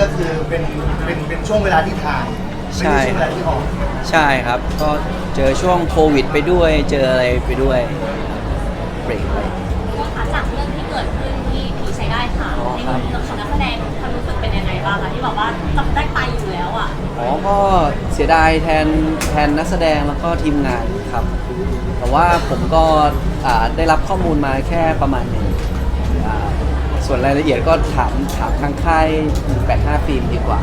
ก็คือเป็นเป็นเป็นช่วงเวลาที่ถ่ายไม่ใช่ใช่ช่วงเวลาที่ออกใช่ครับ ก็เจอช่วงโควิดไปด้วย เจออะไรไปด้วยเบรกไป ก็คะจากเรื่องที่เกิดขึ้นที่ผีใช้ได้ค่ะอ๋อในครับมุมของนักแสดงความรู้สึกเป็นยังไงบ้างคะที่บอกว่าจะได้ไปอยู่แล้วอะอ๋อก็เสียดายแทนแทนนักแสดงแล้วก็ทีมงานครับ แต่ว่าผมก็อ่าได้รับข้อมูลมาแค่ประมาณหนึ่งอ่า ส่วนรายละเอียดก็ถามถามทางค่าย185ฟิล์มดีกว่า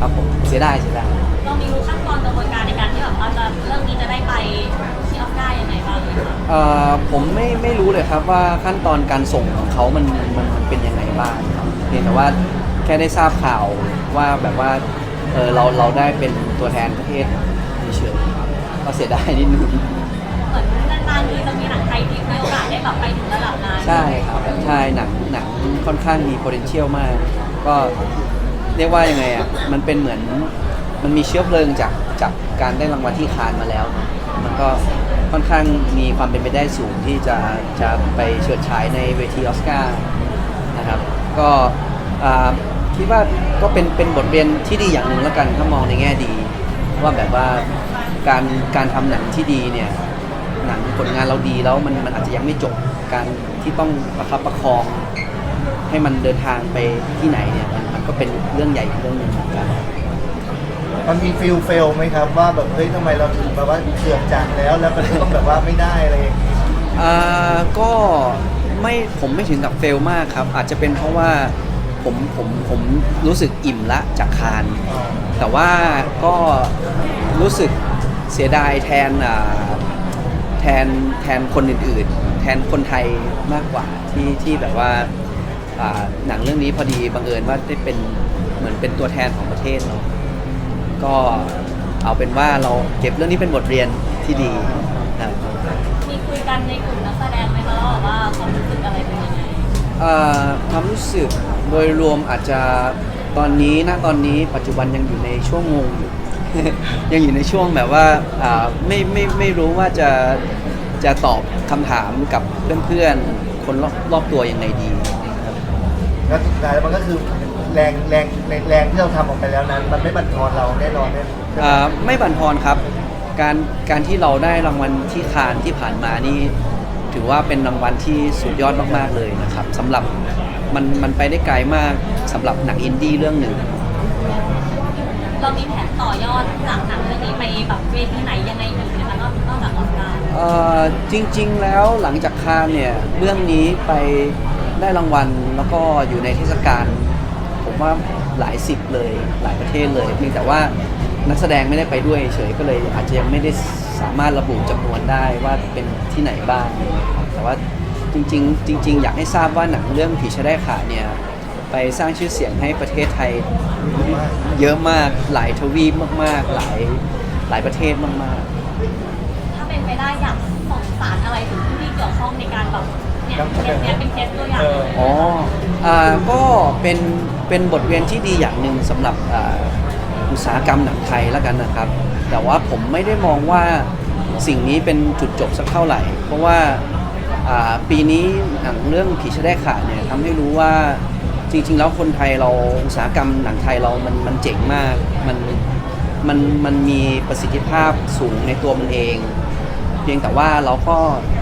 ครับผมเสียดายเสียดายเรามีรู้ขั้นตอนกระบวนการในการที่แบบว่าจะเรื่องนี้จะได้ไปที่ออฟได้ยังไงบ้างไหมคะเอ่อผมไม่ไม่รู้เลยครับว่าขั้นตอนการส่งของเขามันมันมันเป็นยังไงบ้างครับเพียงแต่ว่าแค่ได้ทราบข่าวว่าแบบว่าเออเราเราได้เป็นตัวแทนประเทศเฉยๆครับก็เสียดายนิดนึง เหมือนนานๆทีจะมีหนังไทยที่มีโอกาสได้แบบไปถึงระดับนั้น ใช่ครับใช่หนัง หนังค่อนข้างมี potential มาก ก็เรียกว่ายังไงอะ มันเป็นเหมือนมันมีเชื้อเพลิงจากจากการได้รางวัลที่คานมาแล้ว มันก็ค่อนข้างมีความเป็นไปได้สูงที่จะจะไปเฉิดฉายในเวทีออสการ์นะครับ ก็อ่าคิดว่าก็เป็นเป็นบทเรียนที่ดีอย่างหนึ่งแล้วกันถ้ามองในแง่ดี ว่าแบบว่าการการทำหนังที่ดีเนี่ยหนังผลงานเราดีแล้วมันมันอาจจะยังไม่จบการที่ต้องประคับประคอง ให้มันเดินทางไปที่ไหนเนี่ยมันมันก็เป็นเรื่องใหญ่อีกเรื่องหนึ่งเหมือนกันมันมีฟิลเฟลไหมครับว่าแบบเฮ้ยทำไมเราถึงแบบว่าเกือบจากแล้วแล้วมันต้องแบบว่าไม่ได้อะไรอย่างงี้อ่าก็ไม่ผมไม่ถึงกับเฟลมากครับ อาจจะเป็นเพราะว่าผมผมผมรู้สึกอิ่มละจากคาน อ๋อแต่ว่าก็รู้สึกเสียดายแทนอ่าแทนแทนคนอื่นๆ แทนคนไทยมากกว่าที่ที่แบบว่า อ่าหนังเรื่องนี้พอดีบังเอิญว่าได้เป็นเหมือนเป็นตัวแทนของประเทศเนาะก็เอาเป็นว่าเราเก็บเรื่องนี้เป็นบทเรียนที่ดีครับมีคุยกันในกลุ่มนักแสดงไหมคะว่าแบบว่าความรู้สึกอะไรเป็นยังไงเอ่อความรู้สึกโดยรวมอาจจะตอนนี้ณตอนนี้ปัจจุบันยังอยู่ในช่วงงงอยู่ ยังอยู่ในช่วงแบบว่าอ่าไม่ไม่ไม่รู้ว่าจะจะตอบคำถามกับเพื่อนๆคนรอบรอบตัวยังไงดีครับ แล้วสุดท้ายมันก็คือแรงแรงแรงแรงที่เราทำออกไปแล้วนั้น มันไม่บั่นทอนเราแน่นอนแน่ใช่ไหมอ่าไม่บั่นทอนครับ การการที่เราได้รางวัลที่คานที่ผ่านมานี่ ถือว่าเป็นรางวัลที่สุดยอดมากๆเลยนะครับสำหรับมันมันไปได้ไกลมากสำหรับหนังอินดี้เรื่องหนึ่ง เรามีแผนต่อยอดจากหนังเรื่องนี้ไปแบบเวทีไหนยังไงอีกไหมคะนอกนอกจากออสการ์ เอ่อจริงๆแล้วหลังจากคานเนี่ยเรื่องนี้ไป ได้รางวัลแล้วก็อยู่ในเทศกาลผมว่าหลายสิบเลยหลายประเทศเลย เพียงแต่ว่านักแสดงไม่ได้ไปด้วยเฉยก็เลยอาจจะยังไม่ได้สามารถระบุจำนวนได้ว่าเป็นที่ไหนบ้างครับแต่ว่าจริงๆ จริง ๆ อยากให้ทราบว่าหนังเรื่องผีชะได้ขาเนี่ยไปสร้างชื่อเสียงให้ประเทศไทยเยอะมากหลายทวีปมากๆหลายหลายประเทศมากๆ เนี่ยเคสเนี้ยเป็นเคสตัวอย่างเลยอ๋ออ่าก็เป็นเป็นบทเรียนที่ดีอย่างหนึ่งสำหรับอ่าอุตสาหกรรมหนังไทยแล้วกันนะครับ แต่ว่าผมไม่ได้มองว่าสิ่งนี้เป็นจุดจบสักเท่าไหร่ เพราะว่าอ่าปีนี้หนังเรื่องผีชะแดกขาดเนี่ยทำให้รู้ว่าจริง ๆ แล้วคนไทยเราอุตสาหกรรมหนังไทยเรามันมันเจ๋งมาก มันมันมันมีประสิทธิภาพสูงในตัวมันเอง เพียงแต่ว่าเราก็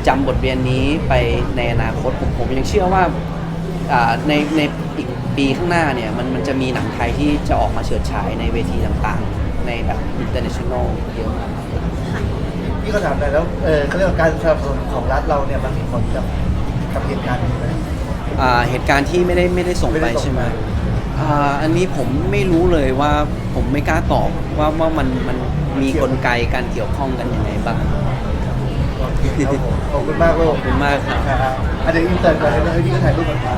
จำบทเรียนนี้ไปในอนาคตผมผมยังเชื่อว่าอ่าในในอีกปีข้างหน้าเนี่ยมันมันจะมีหนังไทยที่จะออกมาเฉิดฉายในเวทีต่างๆ ในแบบ international เยอะมากพี่ก็ถามหน่อยแล้วเออเขาเรียกว่าการสนับสนุนของรัฐเราเนี่ยมันมีผลกับกับเหตุการณ์นี้ไหมอ่าเหตุการณ์ที่ไม่ได้ไม่ได้ส่งไม่ไปได้ส่งใช่ไหมไปอ่าอันนี้ผมไม่รู้เลยว่าผมไม่กล้าตอบว่าว่ามันมันมีกลไกการเกี่ยวข้องกันยังไงบ้าง โอเคครับผมขอบคุณมากโลกขอบคุณมากครับครับอะเดี๋ยวอินเตอร์ก่อนนะเดี๋ยวพี่ก็ถ่ายรูปกับเรา